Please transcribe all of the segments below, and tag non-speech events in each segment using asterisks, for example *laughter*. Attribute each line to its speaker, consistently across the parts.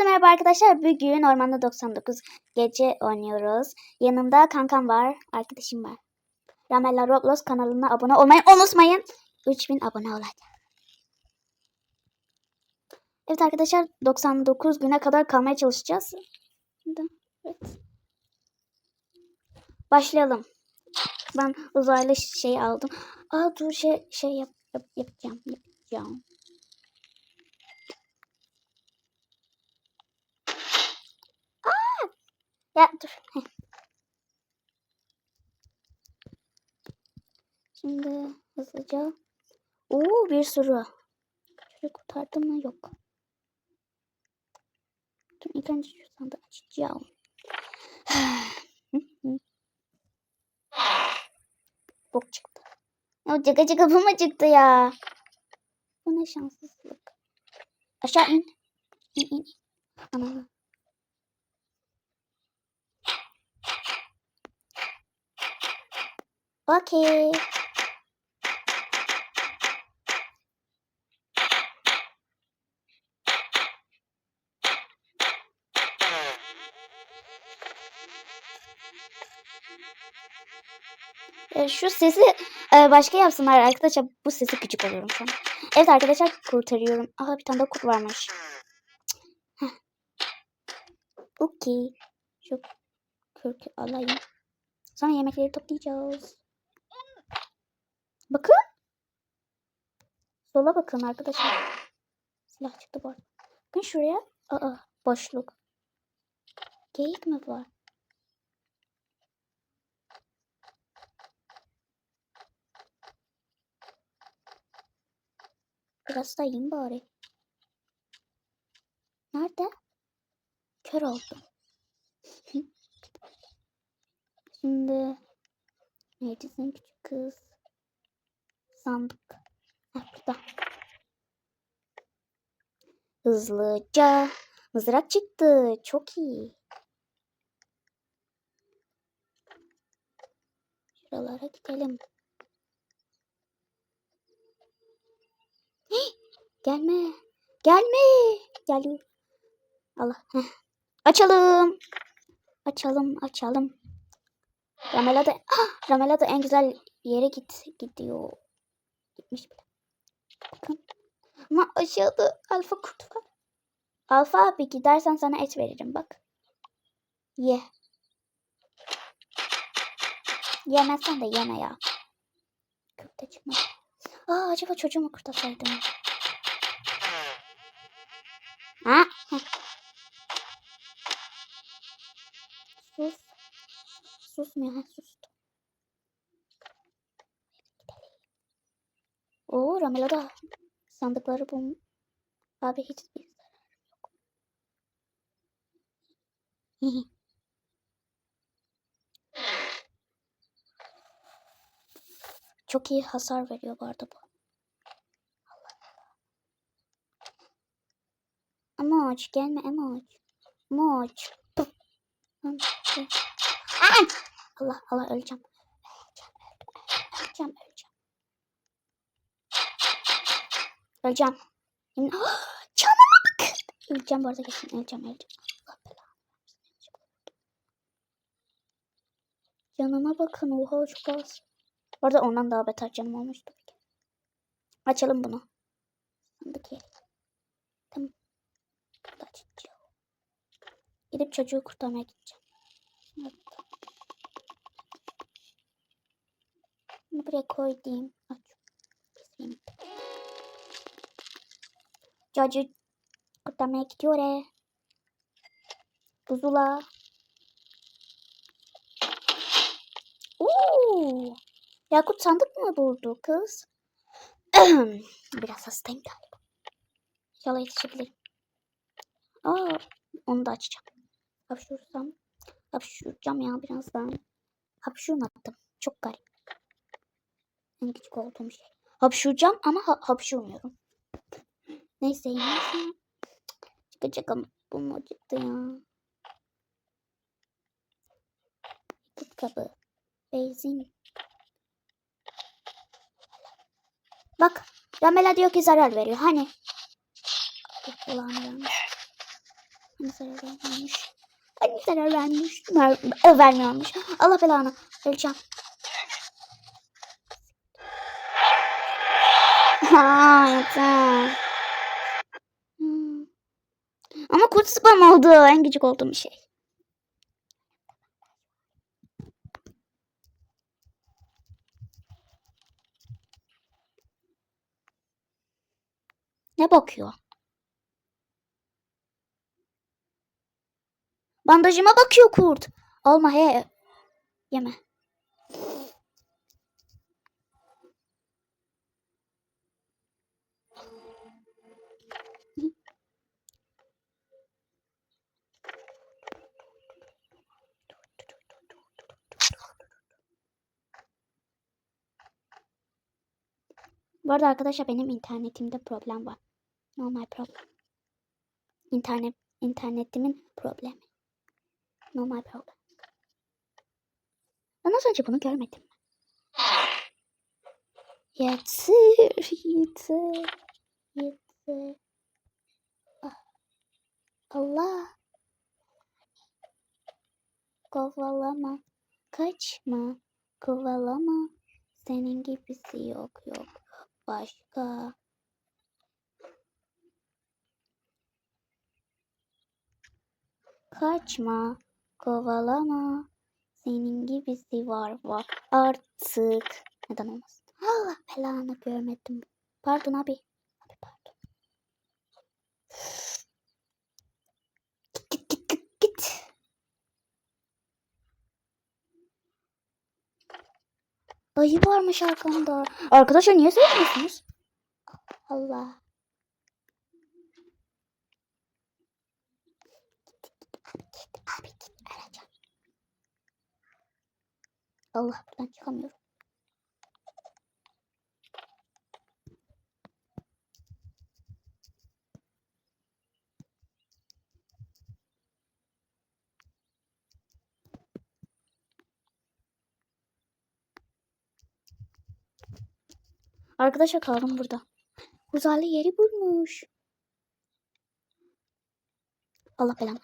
Speaker 1: Herkese merhaba arkadaşlar. Bugün Ormanda 99 gece oynuyoruz. Yanımda kankam var, arkadaşım var. Ramella Roblox kanalına abone olmayı unutmayın. 3000 abone olacak. Evet arkadaşlar 99 güne kadar kalmaya çalışacağız. Evet. Başlayalım. Ben uzaylı şey aldım. Aa dur şey şey yap, yap yapacağım. Yapacağım. Ya dur. Heh. Şimdi hızlıca. Oo bir sürü. Şöyle kurtardım mı? Yok. Dur ilk önce şu sandığı açacağım. *sighs* Bok çıktı. Ya cıga cıga bu mu çıktı ya? Bu ne şanssızlık. Aşağı in. İn in. Ana. Okey. E, Şu sesi e, başka yapsınlar arkadaşlar. Bu sesi küçük alıyorum şu an. Evet arkadaşlar kurtarıyorum. Aha bir tane daha kurt varmış. Okey. Şu kürkü alayım. Sonra yemekleri toplayacağız. Bakın. Sola bakın arkadaşlar. Silah çıktı bu arada. Bakın şuraya. Aa boşluk. Geyik mi var? Biraz da yiyeyim bari. Nerede? Kör oldum. *laughs* Şimdi neredesin küçük kız? Sandık. Ha burada. Hızlıca mızrak çıktı. Çok iyi. Şuralara gidelim. Hih! Gelme. Gelme. Geliyor. Allah. Heh. Açalım. Açalım, açalım. Ramela da, ah, Ramela da en güzel yere git gidiyor. Gitmiş bile. Bakın. Ama aşağıda alfa kurt var. Alfa abi gidersen sana et veririm bak. Ye. Yemezsen de yeme ya. Köfte çıkmadı. Aa acaba çocuğumu kurtarsaydım. Ha? Sus. Susmuyor. Ha, sustu. Oo Ramela da sandıkları bul. Abi hiçbir zararım yok. Çok iyi hasar veriyor bu arada bu. Emoç gelme Emoç. Aa! Allah Allah. Öleceğim öleceğim. Öleceğim öleceğim. Yemin- *gasps* Canıma bak. Öleceğim bu arada kesin öleceğim öleceğim. Allah bakın oha çok az. Bu arada ondan daha beter canım olmuştu. Açalım bunu. Sandık. Tamam. Gidip çocuğu kurtarmaya gideceğim. Bunu buraya koydum. Aç. Kurtarmaya gidiyor. e. Buzula. Oo! Yakut sandık mı buldu kız? *clears throat* Biraz hastayım galiba. İnşallah yetişebilirim. Aa, onu da açacağım. Hapşursam. Hapşuracağım ya birazdan. Hapşurmadım. Çok garip. En küçük olduğum şey. Hapşuracağım ama ha hapşurmuyorum. Neyse neyse. Çıkacak ama bu mu ya. Tut kabı. Benzin. Bak. Ramela diyor ki zarar veriyor. Hani? Kulağını vermiş. Hani zarar vermiyormuş. Hani zarar vermiyormuş. Ver, e, vermiyormuş. Allah belanı. Öleceğim. Ha yeter. Ama kurt spam oldu. En gıcık olduğum şey. Ne bakıyor? Bandajıma bakıyor kurt. Alma he. Yeme. Bu arada arkadaşlar benim internetimde problem var. Normal problem. İnternet internetimin problemi. Normal problem. Ben az önce bunu görmedim. Yeter, yeter, yeter. Ah, Allah. Kovalama, kaçma, kovalama. Senin gibisi yok yok. Başka. Kaçma, kovalama. Senin gibisi var var artık. Neden olmasın? Allah belanı görmedim. Pardon abi. Abi pardon. Git git git git git. Ayı varmış arkamda. Arkadaşlar niye söylemiyorsunuz? Allah. Allah buradan çıkamıyorum. Arkadaşlar kaldım burada. Uzaylı yeri bulmuş. Allah belanı.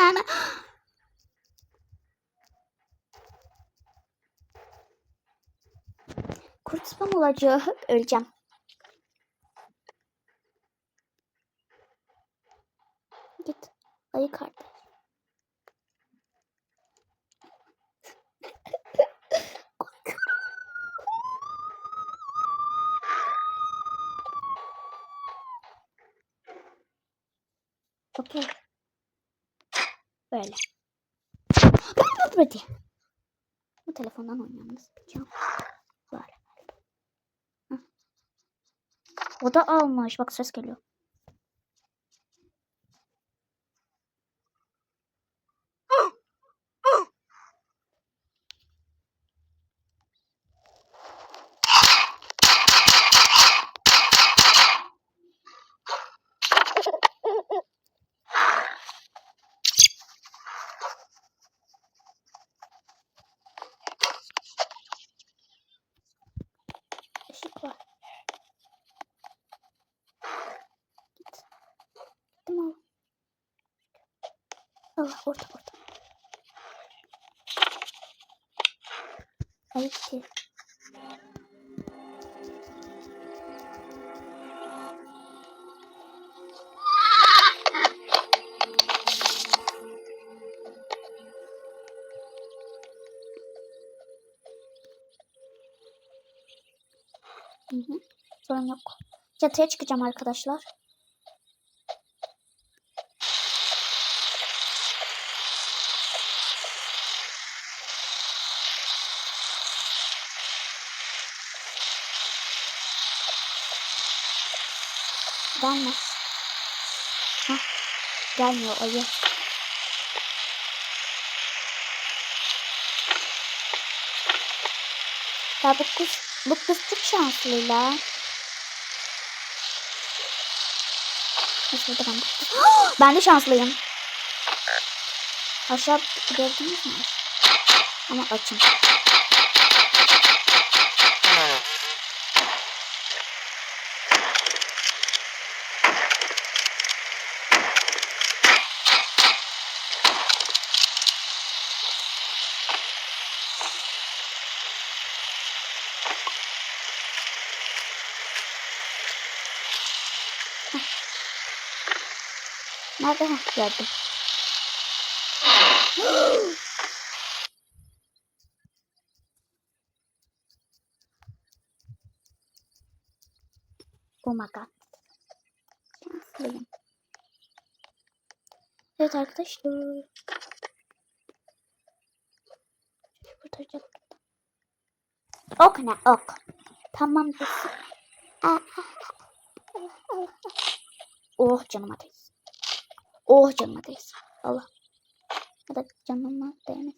Speaker 1: Ana. *gasps* Kurt spam olacak. Öleceğim. Git. Ayı kardeş. Okey. Böyle. Böyle. Telefondan. Nasıl yapacağım? Böyle. O da almış. Bak ses geliyor. Işık var. Git. Gittim al. Allah orada orada. Ay hı. Sorun yok. Çatıya çıkacağım arkadaşlar. Gelme. Hah. Gelmiyor ayı. Ya bu kız, bu kız çok şanslı la. Ben *gasps* Ben de şanslıyım. Aşağı gördünüz mü? Ama açım. Nerede geldim? *gasps* oh my god. Evet arkadaşlar. Ok ne ok. Tamam. Oh canıma değsin. Oh canıma değsin. Allah. Ya da canıma değmez.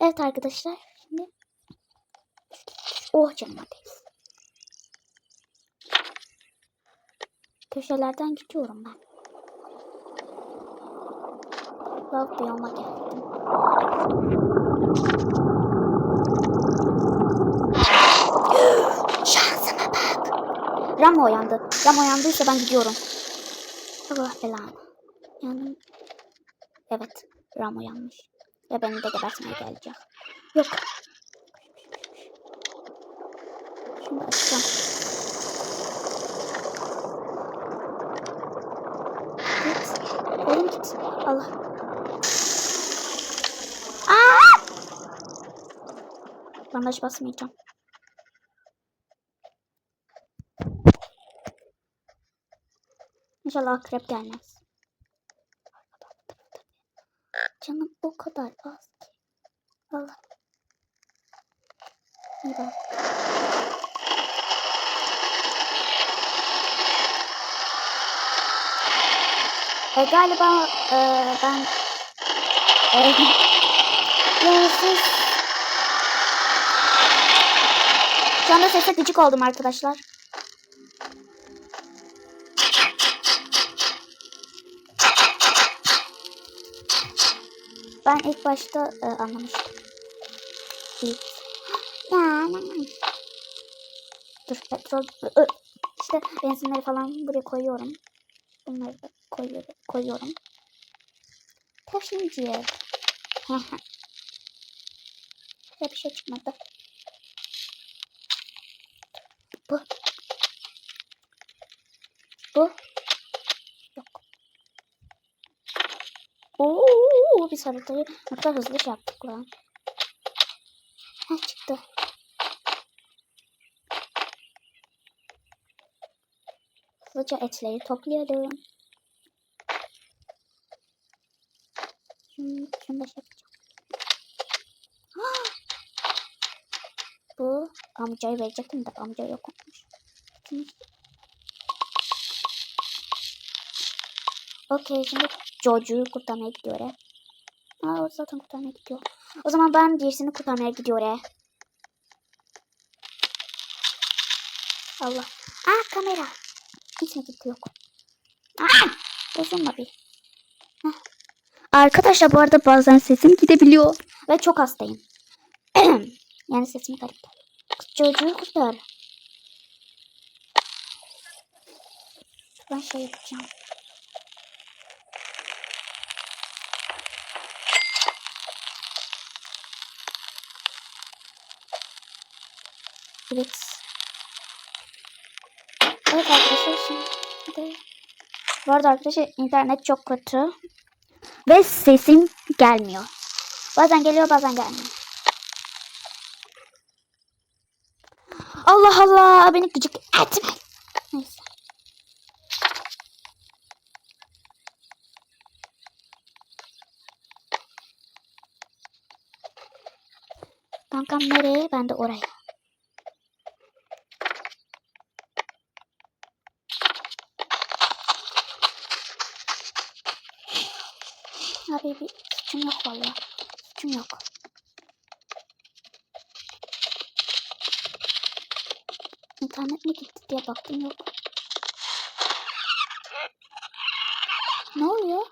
Speaker 1: Evet arkadaşlar. Şimdi oh canıma değsin. Köşelerden gidiyorum ben. Love biyoma geldim. *gasps* Şansıma bak. Ram uyandı. Ram uyandıysa ben gidiyorum. Allah belanı. Yani evet Ram uyanmış. Ve beni de gebertmeye gelecek. Yok. Şimdi açacağım. Oğlum git. Allah. Bandaj basmayacağım. İnşallah akrep gelmez. Canım o kadar az ki. Allah. İyi bak. E, galiba e, ben e, *laughs* şu anda sese gıcık oldum arkadaşlar. Ben ilk başta e, anlamıştım. İlk. Ya, Dur petrol ö, işte benzinleri falan buraya koyuyorum. Bunları da koyuyorum. koyuyorum. Taşıyıcı. Şöyle bir şey çıkmadı. Bu. Bu. Yok. Oo, biz haritayı ne kadar hızlı şey yaptık lan. Heh çıktı. Hızlıca etleri toplayalım. Şimdi şunu da şey yapacağım. Bu amcayı verecektim de amca yok olmuş. Okey şimdi çocuğu kurtarmaya gidiyor. he. O zaten kurtarmaya gidiyor. O zaman ben diğersini kurtarmaya gidiyor. he. Allah. Aa kamera. Hiç mi gitti yok. Aa! Bozulma bir. Heh. Arkadaşlar bu arada bazen sesim gidebiliyor. Ve çok hastayım. *clears throat* yani sesim garip. Çocuğu kurtar. Ben şey yapacağım. Evet. Evet arkadaşlar şimdi bu arada arkadaşlar internet çok kötü ve sesim gelmiyor. Bazen geliyor bazen gelmiyor. Allah Allah beni gıcık etme. Neyse. Kankam nereye? Ben de oraya. Abi bir suçum yok valla. Suçum yok. İnternet mi gitti diye baktım yok. Ne oluyor?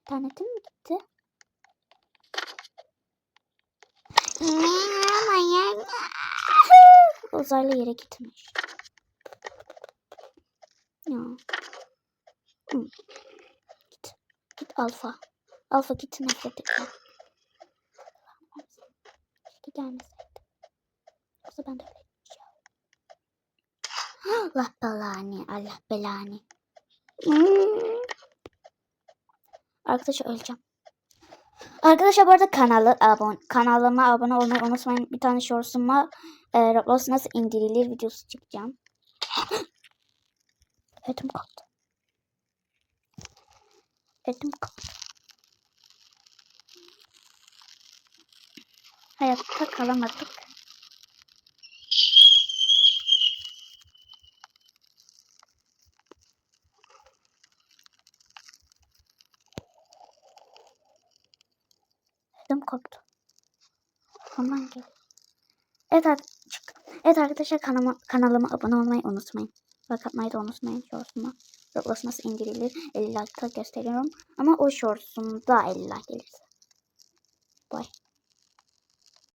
Speaker 1: İnternetim mi gitti? *laughs* Uzaylı yere gitmiş. Ya. Hı. Git. Git alfa. Alfa git nefret gelmeseydi. Yoksa ben de öyle yapacağım. Allah belanı. Allah belanı. Hmm. Arkadaşlar öleceğim. Arkadaşlar bu arada kanalı abone, kanalıma abone olmayı unutmayın. Bir tane shorts'uma e, Roblox nasıl indirilir videosu çekeceğim. *gasps* Ödüm koptu. Ödüm koptu. Hayatta kalamadık. Ödüm koptu. Ondan gel. Evet, evet arkadaşlar kanalıma, kanalıma abone olmayı unutmayın. Like atmayı da unutmayın shortsuma. Roblox nasıl indirilir 50 like'ta gösteriyorum. Ama o shortsumda 50 like gelirse. Bye.